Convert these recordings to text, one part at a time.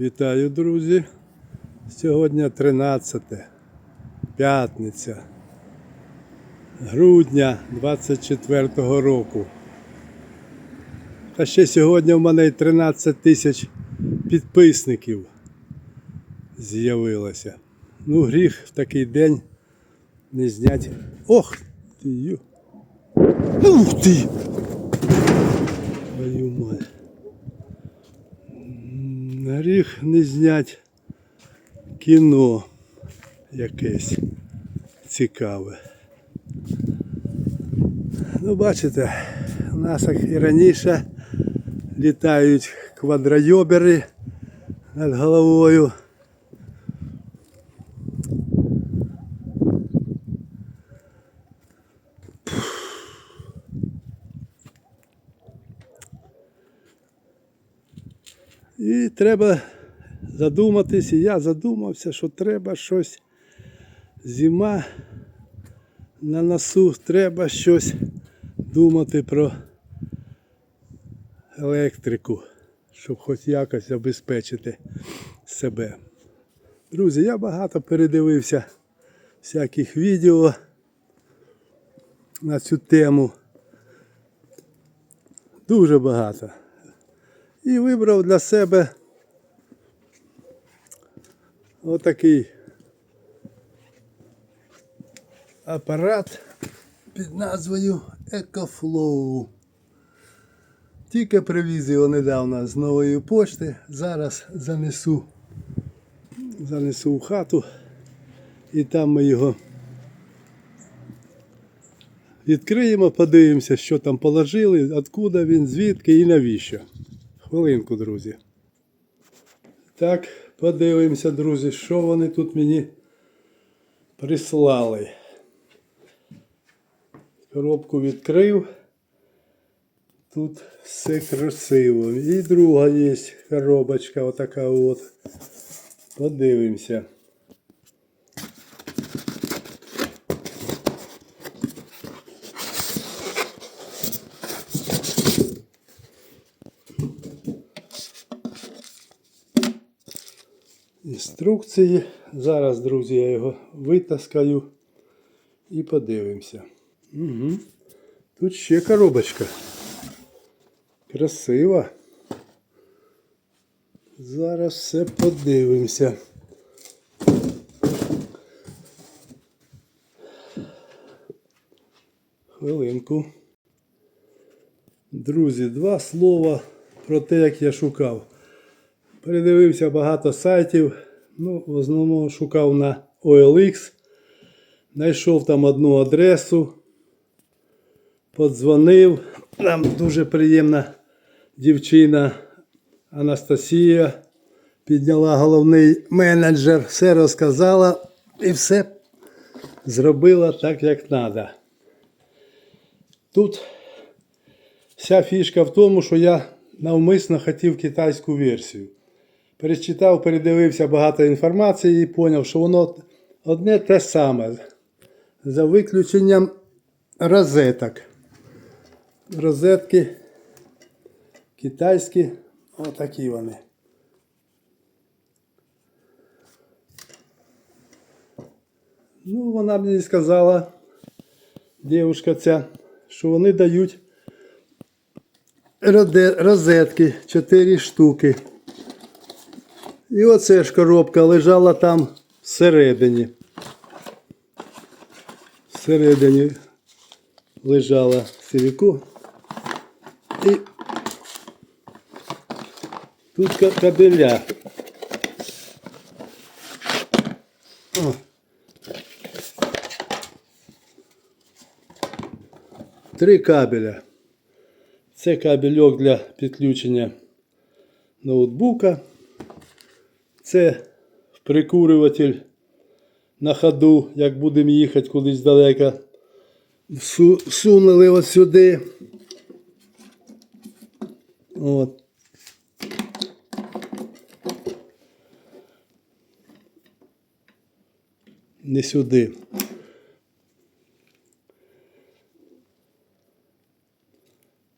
Вітаю, друзі. Сьогодні 13 п'ятниця грудня 24 року. Та ще сьогодні в мене й 13 тисяч підписників з'явилося. Ну, гріх в такий день не зняти. Ох ти! Ух ти! Твою мать. Гріх не знять кіно якесь цікаве. Ну, бачите, у нас як і раніше літають квадройобери над головою. І треба задуматись, і я задумався, що треба щось. Зима на носу, треба щось думати про електрику, щоб хоч якось забезпечити себе. Друзі, я багато передивився всяких відео на цю тему. Дуже багато. І вибрав для себе отакий апарат під назвою EcoFlow. Тільки привіз його недавно з нової пошти. Зараз занесу, занесу в хату і там ми його відкриємо, подивимося, що там положили, откуда він, звідки і навіщо. Хвилинку, друзі. Так, подивимося, друзі, що вони тут мені прислали. Коробку відкрив. Тут все красиво. І друга є коробочка, отака от. Подивимося. Інструкції. Зараз, друзі, я його витаскаю і подивимося. Угу. Тут ще коробочка. Красива. Зараз все подивимося. Хвилинку. Друзі, два слова про те, як я шукав. Передивився багато сайтів. Ну, в основному шукав на OLX. Знайшов там одну адресу. Подзвонив. Там дуже приємна дівчина Анастасія. Підняла головний менеджер, все розказала і все зробила так, як треба. Тут вся фішка в тому, що я навмисно хотів китайську версію. Перечитав, передивився багато інформації і зрозумів, що воно одне те саме. За виключенням розеток. Розетки китайські, отакі вони. Ну, вона мені сказала, дівчинка ця, що вони дають розетки 4 штуки. І оце ж коробка лежала там всередині. Всередині лежала силіку. І тут кабеля. О. Три кабеля. Це кабельок для підключення ноутбука. Це прикурюватель на ходу, як будемо їхати кудись далеко. Су- Сунули от сюди. От. Не сюди.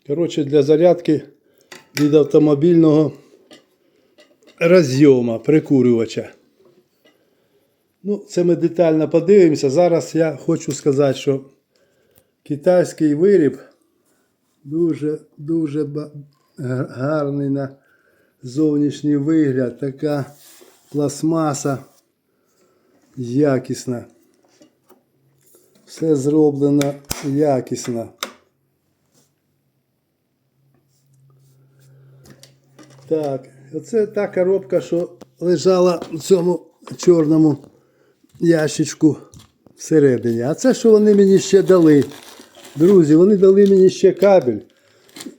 Коротше, для зарядки від автомобільного розйома прикурювача. Ну, це ми детально подивимося. Зараз я хочу сказати, що китайський виріб дуже дуже гарний на зовнішній вигляд. Така пластмаса якісна. Все зроблено якісно. Так, оце та коробка, що лежала в цьому чорному ящичку всередині. А це що вони мені ще дали? Друзі, вони дали мені ще кабель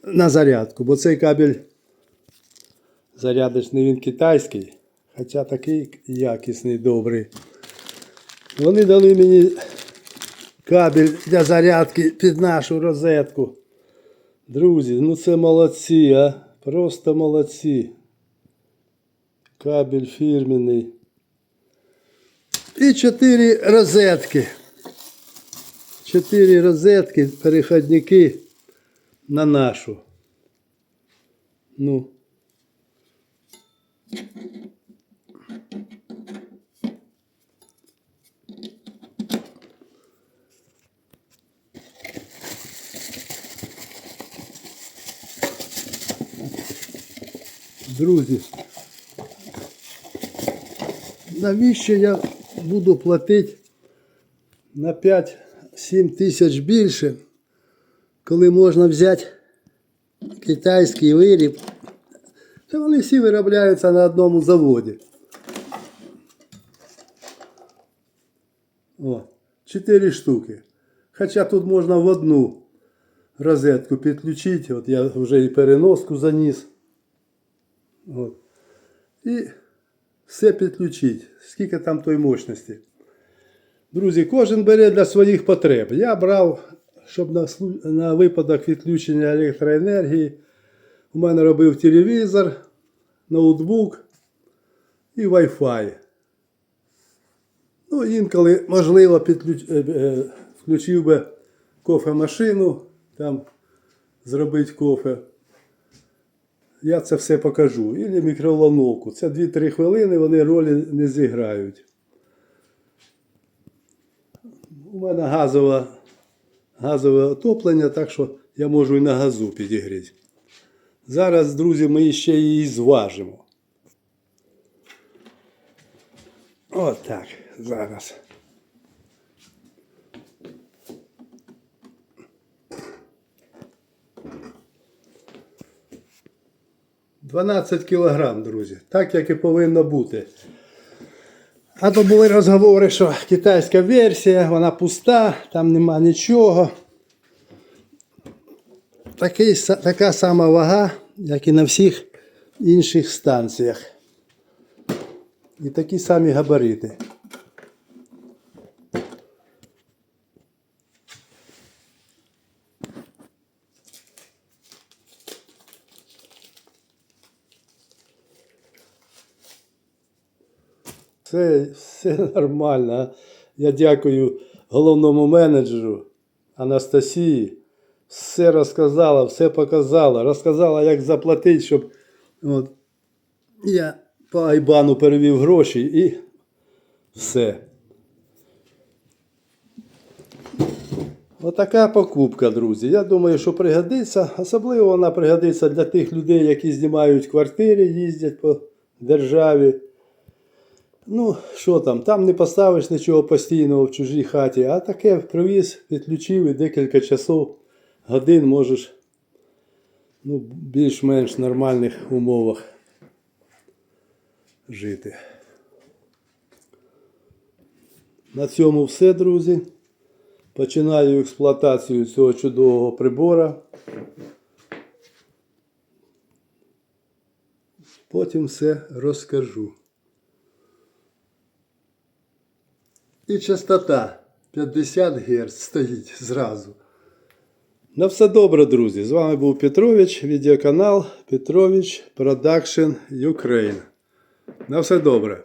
на зарядку, бо цей кабель зарядочний він китайський, хоча такий якісний, добрий. Вони дали мені кабель для зарядки під нашу розетку. Друзі, ну це молодці, а? Просто молодці. Кабель фірменний. І чотири розетки. Чотири розетки, переходники на нашу. Ну. Друзі, навіщо я буду платити на 5-7 тисяч більше, коли можна взяти китайський виріб? Та вони всі виробляються на одному заводі. О, 4 штуки. Хоча тут можна в одну розетку підключити. От я вже і переноску заніс. От. І все підключити. Скільки там той мощності. Друзі, кожен бере для своїх потреб. Я брав, щоб на, на випадок відключення електроенергії. У мене робив телевізор, ноутбук і Wi-Fi. Ну, інколи, можливо, підключ... е, е, включив би кофемашину, там зробити кофе. Я це все покажу. Ілі мікроволновку. Це 2-3 хвилини, вони ролі не зіграють. У мене газове, газове отоплення, так що я можу і на газу підігріти. Зараз, друзі, ми ще її зважимо. От так, зараз. Дванадцять кілограм, друзі. Так, як і повинно бути. А то були розговори, що китайська версія, вона пуста, там нема нічого. Такий, така сама вага, як і на всіх інших станціях. І такі самі габарити. Все, все нормально. Я дякую головному менеджеру Анастасії. Все розказала, все показала. Розказала, як заплатити, щоб от, я по Айбану перевів гроші і все. Отака покупка, друзі. Я думаю, що пригодиться. Особливо вона пригодиться для тих людей, які знімають квартири, їздять по державі. Ну, що там, там не поставиш нічого постійного в чужій хаті, а таке привіз, підключив і декілька часов, годин можеш ну, більш-менш нормальних умовах жити. На цьому все, друзі. Починаю експлуатацію цього чудового прибора. Потім все розкажу. І частота 50 Гц стоїть зразу. На все добре, друзі. З вами був Петрович, відеоканал Петрович Production Ukraine. На все добре.